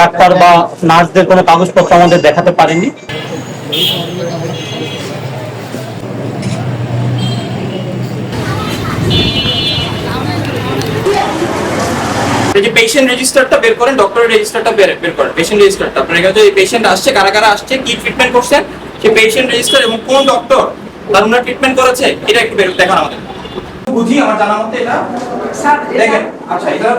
Doctor বা নার্সদের কোনো কাগজপত্র আমাদের দেখাতে পারেনি। যে পেশেন্ট রেজিস্টারটা বের করেন রেজিস্টারটা বের করেন পেশেন্ট পেশেন্ট আসছে, কারা কারা আসছে, কি ট্রিটমেন্ট করছেন, সেই পেশেন্ট রেজিস্টার এবং কোন ডক্টর তার ট্রিটমেন্ট করেছে, এটা একটু বের দেখান আমাদের। বুঝি আমার জানা মতে এটা দেখেন আচ্ছা এটা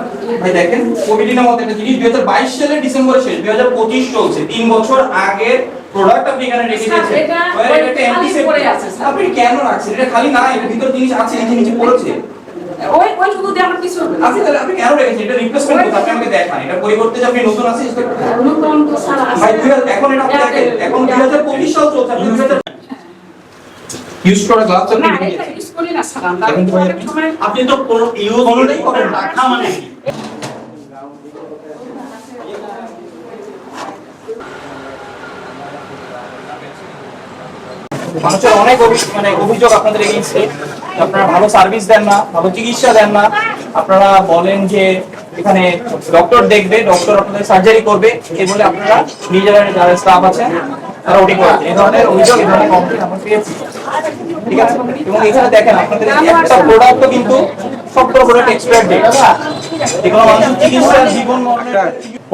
ভাই দেখেন কোভিড নামক একটা জিনিস দুই হাজার বাইশ সালের ডিসেম্বরে শেষ দুই হাজার পঁচিশ চলছে তিন বছর আগের প্রোডাক্ট আপনি এখানে রেখে দিয়েছেন। এটা। আপনি কেন রাখছেন? এটা খালি না এর ভিতর জিনিস আছে নিচে নিচে পড়েছে। ওই ওই শুধু দিয়ে আমার কিছু হবে না। আপনি তাহলে আপনি কেন রেখেছেন? এটা রিপ্লেসমেন্ট করতে আপনি আমাকে দেখান এটা পরিবর্তে যে আপনি নতুন আছে নতুন তো স্যার আছে। ভাই এখন এটা আপনি দেখেন এখন দুই হাজার পঁচিশ সাল চলছে ইউজ করা গ্লাস আপনি করি না, সময়- আপনি তো কোনো ইউজ করেন না। রাখা মানে মানুষের অনেক মানে অভিযোগ আপনাদের এগিয়েছে। আপনারা ভালো সার্ভিস দেন না ভালো চিকিৎসা দেন না। আপনারা বলেন যে এখানে ডক্টর দেখবে ডক্টর আপনাদের সার্জারি করবে এই বলে আপনারা নিজেরা যারা স্টাফ আছেন, তারা ওটি করেন এই ধরনের অভিযোগ এই ধরনের কমপ্লেন আমরা পেয়েছি। ঠিক আছে? এবং এখানে দেখেন, আপনাদের একটা কিন্তু প্রোডাক্ট জীবন মরণের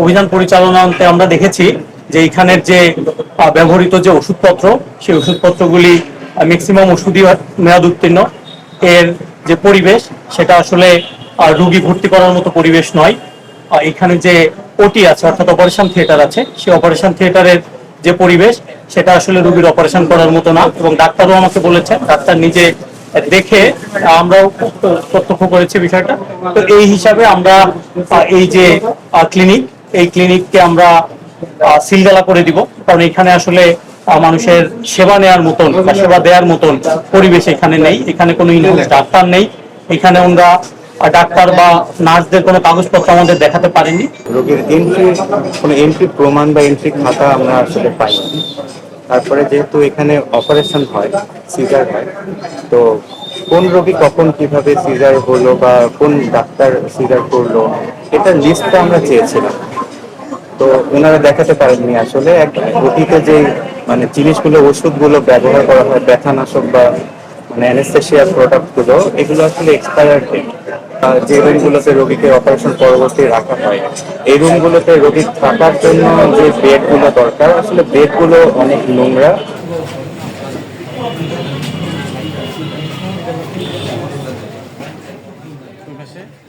অভিযান পরিচালনাতে আমরা দেখেছি যে এখানের যে ব্যবহৃত যে ওষুধপত্র, সেই ওষুধপত্রগুলি ম্যাক্সিমাম ওষুধই মেয়াদ উত্তীর্ণ। এর যে পরিবেশ, সেটা আসলে রোগী ভর্তি করার মতো পরিবেশ নয়। এখানে যে ওটি আছে অর্থাৎ অপারেশন থিয়েটার আছে সেই অপারেশন থিয়েটারের যে পরিবেশ সেটা আসলে রোগীর অপারেশন করার মতো না এবং ডাক্তারও আমাকে বলেছেন ডাক্তার নিজে দেখে আমরাও প্রত্যক্ষ করেছি বিষয়টা। তো এই হিসাবে আমরা এই যে ক্লিনিক এই ক্লিনিককে আমরা সিলগালা করে দিব। কারণ এখানে আসলে মানুষের সেবা নেওয়ার মতন বা সেবা দেওয়ার মতন পরিবেশ এখানে নেই। এখানে কোনো ইনহাউস ডাক্তার নেই। এখানে আমরা ডাক্তার বা নার্সদের কোনো কাগজপত্র আমাদের দেখাতে পারেনি। রোগীর এন্ট্রি কোনো এন্ট্রি প্রমাণ বা এন্ট্রি খাতা আমরা আসলে পাইনি। তারপরে যেহেতু এখানে অপারেশন হয় সিজার হয়, তো কোন রোগী কখন কীভাবে সিজার হলো বা কোন ডাক্তার সিজার করল এটার লিস্টটা আমরা চেয়েছিলাম। তো ওনারা দেখাতে পারেননি আসলে। এক অতীতে যে মানে জিনিসগুলো, ওষুধগুলো ব্যবহার করা হয়, ব্যথানাশক বা মানে অ্যানেস্থেশিয়ার প্রোডাক্টগুলো এগুলো আসলে এক্সপায়ার ডেট যে রুমগুলোতে রোগীকে অপারেশন পরবর্তী রাখা হয়, এই রুমগুলোতে রোগী থাকার জন্য যে বেডগুলো দরকার, আসলে বেডগুলো অনেক নোংরা।